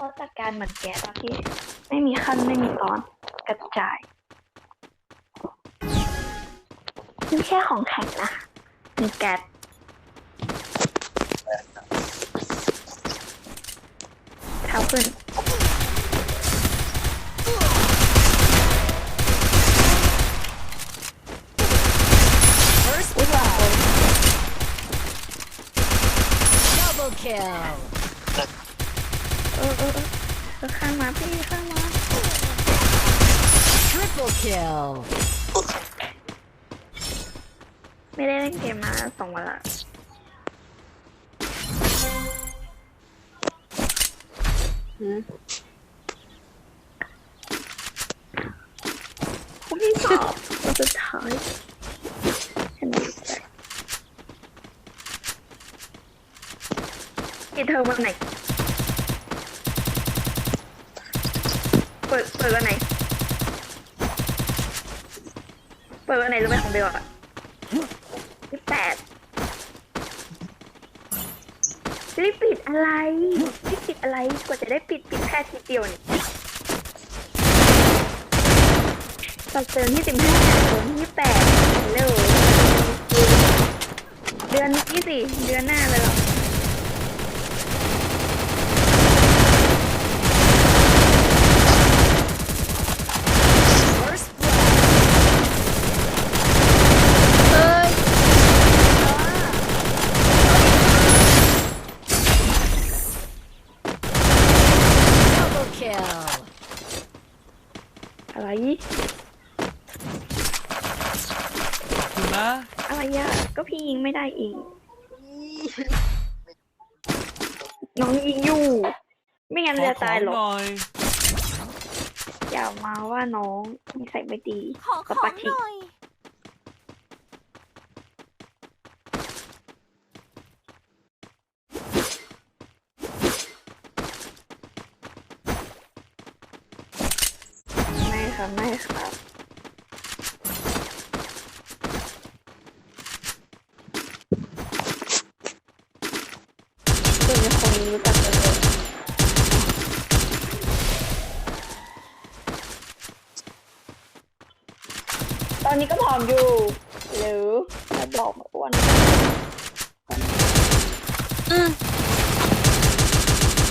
เขาจัดการเหมือนแกตอนที่ ไม่มีขั้นไม่มีตอนกระจายนี่แค่ของแข็งนะมีแก๊สเท้าขึ้น First อุ้ยหลังเลย double kill. เออเออเออเออข้างมาพี่ข้างมา Triple kill. ไม่ได้เล่นเกมมาสองวันละผมไม่สอบวันสุดท้ายฉันดีใจปิดเทอมวันไหน เปิด เปิดวันไหน เปิดวันไหนรู้ไหมของเบลอะ ที่แปดรีบปิดอะไรรีบปิดอะไร กว่าจะได้ปิดปิดแค่ทีเดียวนี่ตัดเตือนที่สิบห้าคนที่แปดเลยเดือนนี้สิ เดือนหน้าเลยหรอ First blood. เอ้ย Double kill. อะไร คุณ นะอะไรอะก็พี่ยิงไม่ได้อีก น้องยิงอยู่ ไม่งั้นขอเรือขอตายงหรอกหน่อย อย่ามาว่าน้องนิสัยไม่ดี ขอขกับอปางหชิน่อย ไม่ครับไม่ครับคือมีคนรู้จักกันเลย ตอนนี้ก็ผอมอยู่ หรือจะบอกมาอ้วน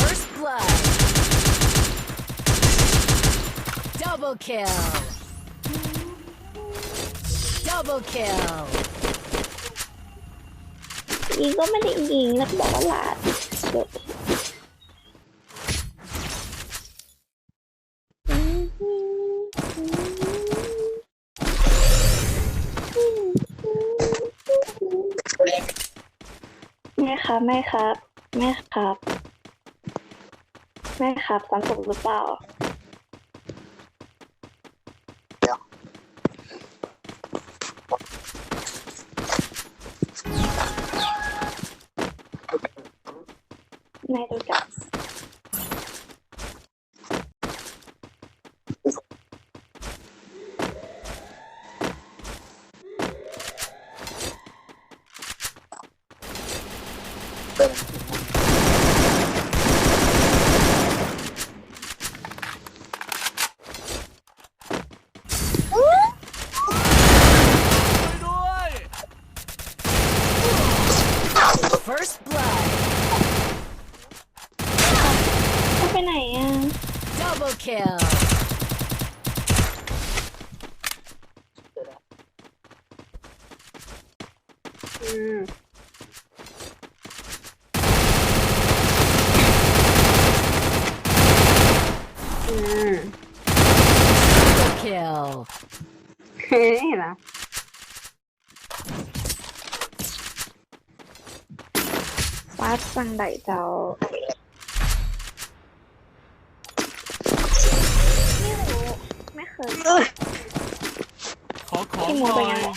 First blood. Double kill. Double kill. ยิงก็ไม่ได้ยิงแล้วก็บอกว่าหลาด แม่ครับแม่ครับแม่ครับแม่ครับสังสุขหรือเปล่าไม่รู้จัก ช่วยด้วย First blood. เขาไปไหนอะ Double kill. อืม Triple kill. เฮ้ยเห็นไหมวัดฟังไดเจ้า ไม่รู้ ไม่เคยขอของพี่หหมูน่เป็อนไง ย วะ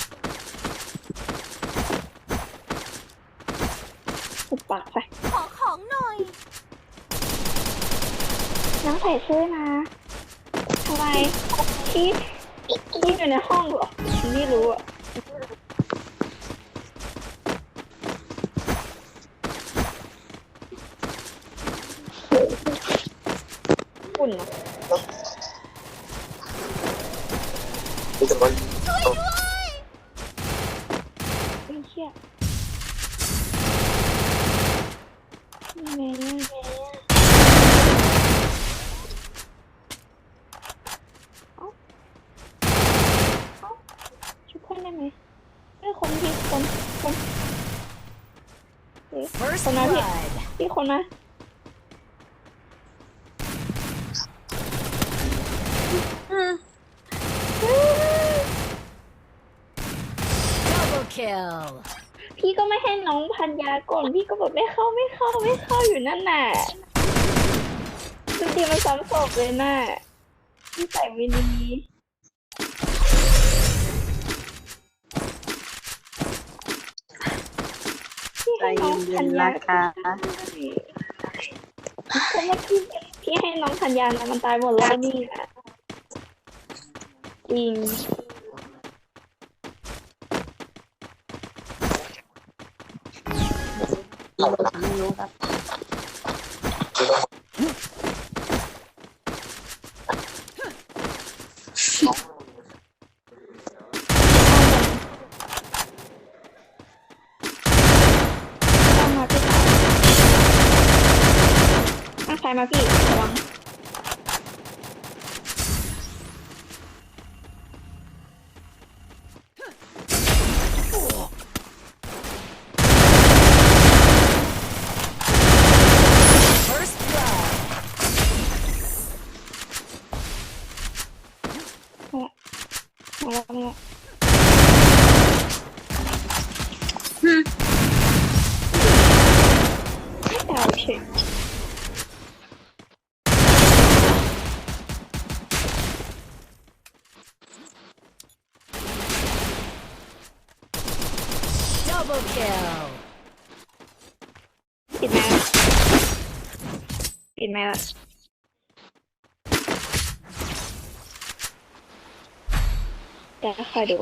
อุดปากไป ข อของหน่อย น้องใส่ชื่อนะทำไมที่ที่อยู่ในห้องเหรอไม่รู้อะปุ่นเหรอนี่จะมันไม่เชี่ยนี่ไงนี่ไงเอ้าเอ้าชุบคน ได้ไหมเอ้ยคนพี่คนคนเอ๊ะ First Con nói thiệt. blood. พี่คนนะ Double kill. พี่ก็ไม่ให้น้องพันยาก่อนพี่ก็แบบไม่เข้าไม่เข้าไม่เข้าอยู่นั่นน่ะคือดีมันซ้ำศพเลยน่ะพี่ใส่ไม่ดี ใจให้น้องเย็พันนๆยานะคะเพราะเมื่อกี้พี่ให้น้องพันยานะมันตายหมดแล้วนี่อะจริงไม่รู้ครับ ตามมาพี่อะใครมาพี่ระวัง First blood. มาแล้วมาแล้วไม่ ดาวเฉย Double kill. ปิดแมสปิดแมสเดี๋ยวคอยดู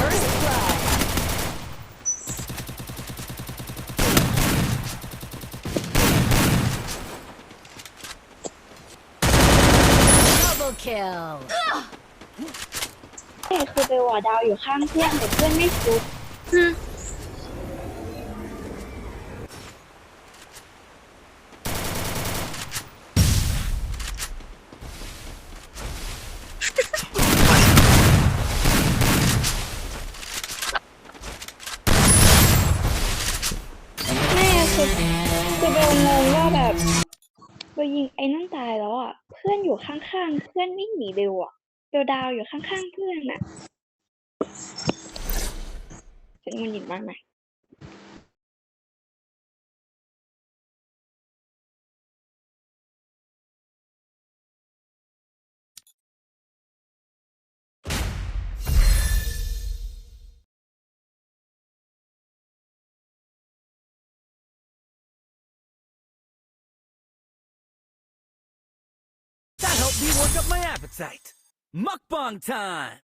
First blood. Kill นี่คือไปวอดาวอยู่ข้างเพื่อนแต่เพื่อนไม่ชุบางเพื่อนวิ่งหนีเบลอะเบลดาวอยู่ข้างๆเพื่อนอะฉันงุนหงิดมากไหม He woke up my appetite. Mukbang time!